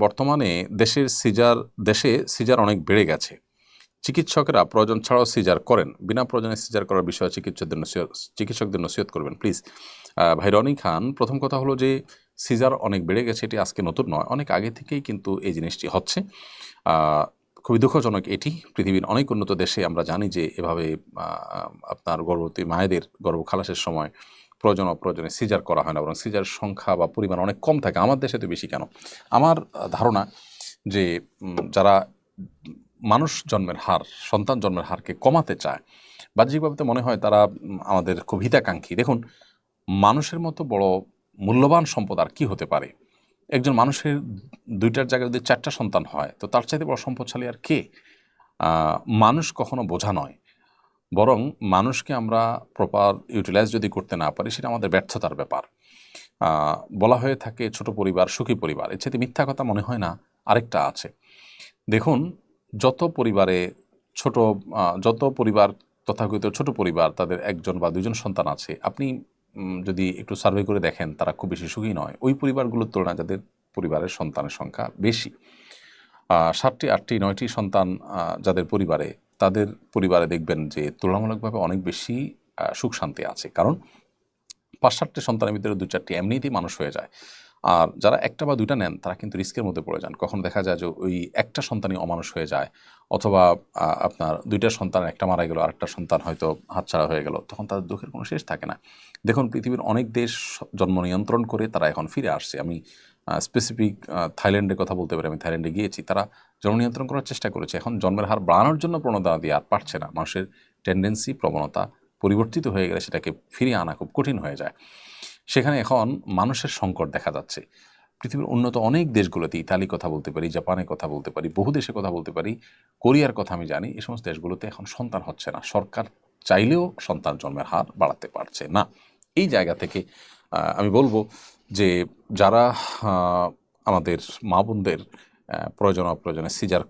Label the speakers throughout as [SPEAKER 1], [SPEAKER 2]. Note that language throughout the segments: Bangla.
[SPEAKER 1] বর্তমানে দেশের সিজার, দেশে সিজার অনেক বেড়ে গেছে। চিকিৎসকেরা প্রয়োজন ছাড়াও সিজার করেন। বিনা প্রয়োজনে সিজার করার বিষয়ে চিকিৎসকদের চিকিৎসকদের নসিহত করবেন, প্লিজ। ভাই রনি খান, প্রথম কথা হলো যে, সিজার অনেক বেড়ে গেছে, এটি আজকে নতুন নয়। অনেক আগে থেকেই কিন্তু এই জিনিসটি হচ্ছে। খুবই দুঃখজনক এটি। পৃথিবীর অনেক উন্নত দেশে আমরা জানি যে, এভাবে আপনার গর্ভবতী মায়েদের গর্ভ খালাসের সময় প্রয়োজন, অপ্রয়োজনে সিজার করা হয় না বরং সিজার সংখ্যা বা পরিমাণ অনেক কম থাকে। আমার দেশে তো বেশি কেন? আমার ধারণা যে যারা মানুষ জন্মের হার, সন্তান জন্মের হারকে কমাতে চায়, বাহ্যিকভাবে তো মনে হয় তারা আমাদের খুব হিতাকাঙ্ক্ষী। দেখুন, মানুষের মতো বড় মূল্যবান সম্পদ আর কি হতে পারে? একজন মানুষের দুইটার জায়গায় যদি চারটা সন্তান হয়, তো তার চাইতে বড় সম্পদশালী আর কে? মানুষ কখনো বোঝা নয়। বরং মানুষকে আমরা প্রপার ইউটিলাইজ যদি করতে না পারি, সেটা আমাদের ব্যর্থতার ব্যাপার। বলা হয়ে থাকে ছোট পরিবার, সুখী পরিবার, এর চাইতে মিথ্যা কথা মনে হয় না, আরেকটা আছে। দেখুন, যত পরিবারে ছোট যত পরিবার তথাকথিত ছোট পরিবার, তাদের একজন বা দুজন সন্তান আছে, আপনি যদি একটু সার্ভে করে দেখেন, তারা খুব বেশি সুখী নয়। ওই পরিবারগুলোর তুলনায় যাদের পরিবারের সন্তানের সংখ্যা বেশি। সাতটি, আটটি, নয়টি সন্তান যাদের পরিবারে, তাদের পরিবারে দেখবেন যে তুলনামূলকভাবে অনেক বেশি সুখ শান্তি আছে। কারণ পাঁচ, সাতটি সন্তানের ভিতরে দু, চারটি এমনিতেই মানুষ হয়ে যায়। আর যারা একটা বা দুইটা নেন, তারা কিন্তু রিস্কের মধ্যে পড়ে যান। কখন দেখা যায় যে ওই একটা সন্তানই অমানুষ হয়ে যায়, অথবা আপনার দুইটা সন্তান, একটা মারা গেল, আরেকটা সন্তান হয়তো হাতছাড়া হয়ে গেল, তখন তাদের দুঃখের কোনো শেষ থাকে না। দেখুন, পৃথিবীর অনেক দেশ জন্ম নিয়ন্ত্রণ করে তারা এখন ফিরে আসছে। আমি স্পেসিফিক থাইল্যান্ডের কথা বলতে পারি আমি, থাইল্যান্ডে গিয়েছি। তারা জন্ম নিয়ন্ত্রণ করার চেষ্টা করেছে। এখন জন্মের হার বাড়ানোর জন্য প্রণোদনা দিয়ে আর পারছে না। মানুষের টেন্ডেন্সি প্রবণতা পরিবর্তিত হয়ে গেলে সেটাকে ফিরিয়ে আনা খুব কঠিন হয়ে যায়। সেখানে এখন মানুষের সংকট দেখা যাচ্ছে। পৃথিবীর উন্নত অনেক দেশগুলোতে ইতালি কথা বলতে পারি জাপানে কথা বলতে পারি, বহু দেশে কথা বলতে পারি, কোরিয়ার কথা আমি জানি এই সমস্ত দেশগুলোতে এখন সন্তান হচ্ছে না। সরকার চাইলেও সন্তান জন্মের হার বাড়াতে পারছে না। এই জায়গা থেকে আমি বলব যে যারা আমাদের মা বোনদের প্রয়োজন অপ্রয়োজনে সিজার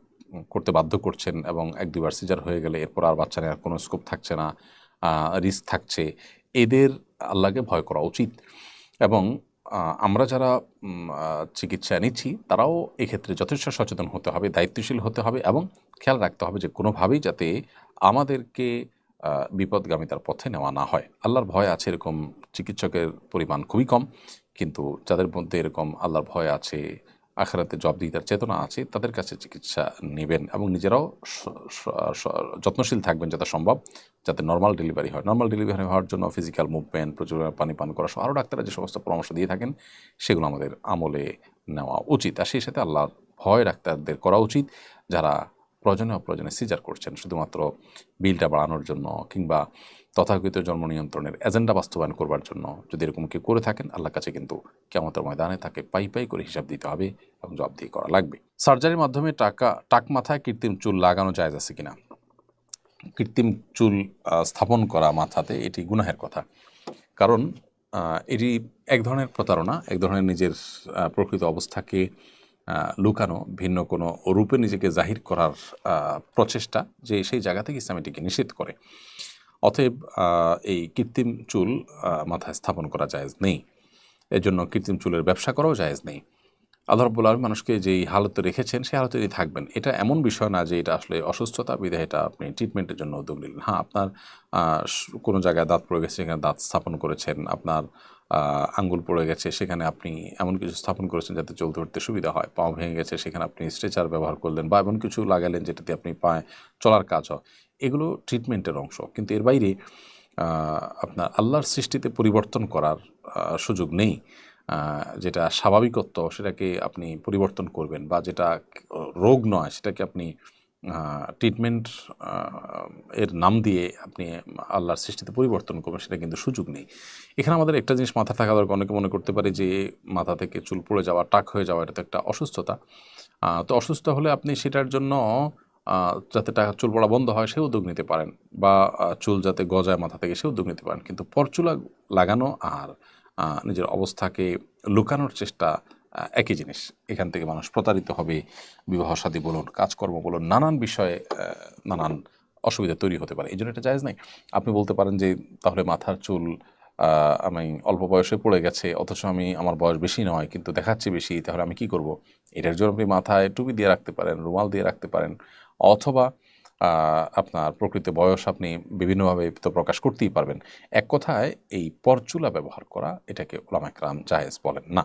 [SPEAKER 1] করতে বাধ্য করছেন এবং এক দুবার সিজার হয়ে গেলে এরপর আর বাচ্চা নেওয়ার কোনো স্কোপ থাকছে না রিস্ক থাকছে, এদের আল্লাহকে ভয় করা উচিত। এবং আমরা যারা চিকিৎসা নিচ্ছি, তারাও এক্ষেত্রে যথেষ্ট সচেতন হতে হবে, দায়িত্বশীল হতে হবে এবং খেয়াল রাখতে হবে যে কোনোভাবেই যাতে আমাদেরকে বিপদগামিতার পথে নেওয়া না হয়। আল্লাহর ভয় আছে এরকম চিকিৎসকের পরিমাণ খুবই কম। কিন্তু যাদের মধ্যে এরকম আল্লাহর ভয় আছে, আখেরাতে জবাবদিহিতার চেতনা আছে, তাদের কাছে চিকিৎসা নেবেন এবং নিজেরাও যত্নশীল থাকবেন যাতে সম্ভব, যাতে নর্মাল ডেলিভারি হয়। নর্মাল ডেলিভারি হওয়ার জন্য ফিজিক্যাল মুভমেন্ট প্রচুর পানি পান করা সহ আরও ডাক্তাররা যে সমস্ত পরামর্শ দিয়ে থাকেন, সেগুলো আমাদের আমলে নেওয়া উচিত। আর সেই সাথে আল্লাহর ভয় ডাক্তারদের করা উচিত, যারা প্রয়োজনে অপ্রয়োজনে সিজার করছেন, শুধুমাত্র বিলটা বাড়ানোর জন্য কিংবা তথাকথিত জন্ম নিয়ন্ত্রণের এজেন্ডা বাস্তবায়ন করবার জন্য। যদি এরকম কেউ করে থাকেন, আল্লাহর কাছে কিন্তু কেমতের ময়দানে তাকে পাই পাই করে হিসাব দিতে হবে এবং জবাবদিহি করা লাগবে। সার্জারির মাধ্যমে টাকা, টাক মাথায় কৃত্রিম চুল লাগানো যায় আছে কিনা? কৃত্রিম চুল স্থাপন করা মাথাতে এটি গুনাহের কথা। কারণ এটি এক ধরনের প্রতারণা, এক ধরনের নিজের প্রকৃত অবস্থাকে লুকানো, ভিন্ন কোনো রূপে নিজেকে জাহির করার প্রচেষ্টা যে সেই জায়গা থেকে ইসলাম এটিকে নিষেধ করে। অতএব এই কৃত্রিম চুল মাথায় স্থাপন করা জায়েজ নেই। এর জন্য কৃত্রিম চুলের ব্যবসা করাও জায়েজ নেই। আল্লাহ রব্বুল আলমী মানুষকে যেই হালতে রেখেছেন, সেই হালতেই থাকবেন। এটা এমন বিষয় না যে এটা আসলে অসুস্থতা বিধে এটা আপনি ট্রিটমেন্টের জন্য উদ্যোগ নিলেন হ্যাঁ আপনার কোনো জায়গায় দাঁত পড়ে গেছে সেখানে দাঁত স্থাপন করেছেন, আপনার আঙ্গুল পড়ে গেছে, সেখানে আপনি এমন কিছু স্থাপন করেছেন যাতে চলতে উঠতে সুবিধা হয়। পা ভেঙে গেছে, সেখানে আপনি স্ট্রেচার ব্যবহার করলেন বা এমন কিছু লাগালেন যেটাতে আপনি পায়ে চলার কাজ হয়। এগুলো ট্রিটমেন্টের অংশ। কিন্তু এর বাইরে আপনার আল্লাহর সৃষ্টিতে পরিবর্তন করার সুযোগ নেই। যেটা স্বাভাবিকত্ব, সেটাকে আপনি পরিবর্তন করবেন বা যেটা রোগ নয়, সেটাকে আপনি ট্রিটমেন্ট এর নাম দিয়ে আপনি আল্লাহর সৃষ্টিতে পরিবর্তন করবেন, সেটা কিন্তু সুযোগ নেই। এখানে আমাদের একটা জিনিস মাথা থাকা দরকার, অনেকে মনে করতে পারে যে মাথা থেকে চুল পড়ে যাওয়া, টাক হয়ে যাওয়া, এটা তো একটা অসুস্থতা। তো অসুস্থ হলে আপনি সেটার জন্য যাতে টাকা, চুল পড়া বন্ধ হয় সে উদ্যোগ নিতে পারেন বা চুল যাতে গজায় মাথা থেকে সে উদ্যোগ নিতে পারেন। কিন্তু পরচুলা লাগানো আর নিজের অবস্থাকে লুকানোর চেষ্টা একই জিনিস। এখান থেকে মানুষ প্রতারিত হবে, বিবাহ সাদী বলুন, কাজকর্ম বলুন, নানান বিষয়ে নানান অসুবিধা তৈরি হতে পারে। এই জন্য এটা জায়েজ নাই। আপনি বলতে পারেন যে, তাহলে মাথার চুল আমি অল্প বয়সে পড়ে গেছে, অথচ আমি, আমার বয়স বেশি নয়, কিন্তু দেখাচ্ছে বেশি, তাহলে আমি কি করব? এটার জন্য আপনি মাথায় টুপি দিয়ে রাখতে পারেন, রুমাল দিয়ে রাখতে পারেন, অথবা আপনার প্রকৃত বয়স আপনি বিভিন্নভাবে তো প্রকাশ করতেই পারবেন। এক কথায়, এই পরচুলা ব্যবহার করা, এটাকে ওলামাকরাম জায়েজ বলেন না।